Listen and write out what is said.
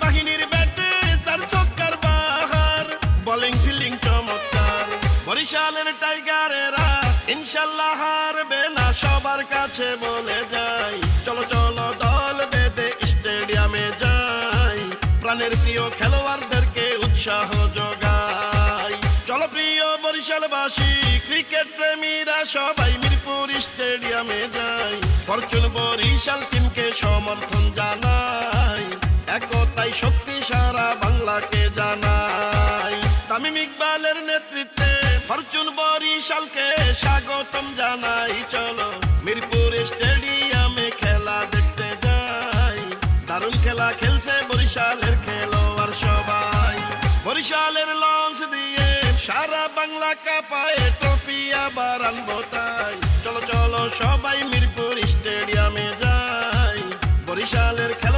ব্যাটে তার বাহার। চমৎকার। বরিশালের টাইগারেরা ইনশাল্লাহ হারবে না, সবার কাছে বলে যাই। চলো চলো, দল বেঁধে স্টেডিয়ামে যাই। প্রাণের প্রিয় খেলোয়াড়দেরকে উৎসাহ যোগাই। চলো, প্রিয় বরিশালবাসী, ক্রিকেট প্রেমীরা সবাই মিরপুর স্টেডিয়ামে যাই। ফরচুন বরিশাল টিমকে সমর্থন জানাই। শক্তি সারা বাংলাকে জানাই। তামিম ইকবালের নেতৃত্বে ফরচুন বরিশালকে স্বাগতম জানাই। চলো মিরপুর স্টেডিয়ামে খেলা দেখতে যাই। দারুণ খেলা খেলছে বরিশালের খেলোয়াড় সবাই। বরিশালের লঞ্চ দিয়ে সারা বাংলা কাপায় ট্রফি আবার আনব তাই। চলো চলো সবাই মিরপুর স্টেডিয়ামে যাই। বরিশালের খেলা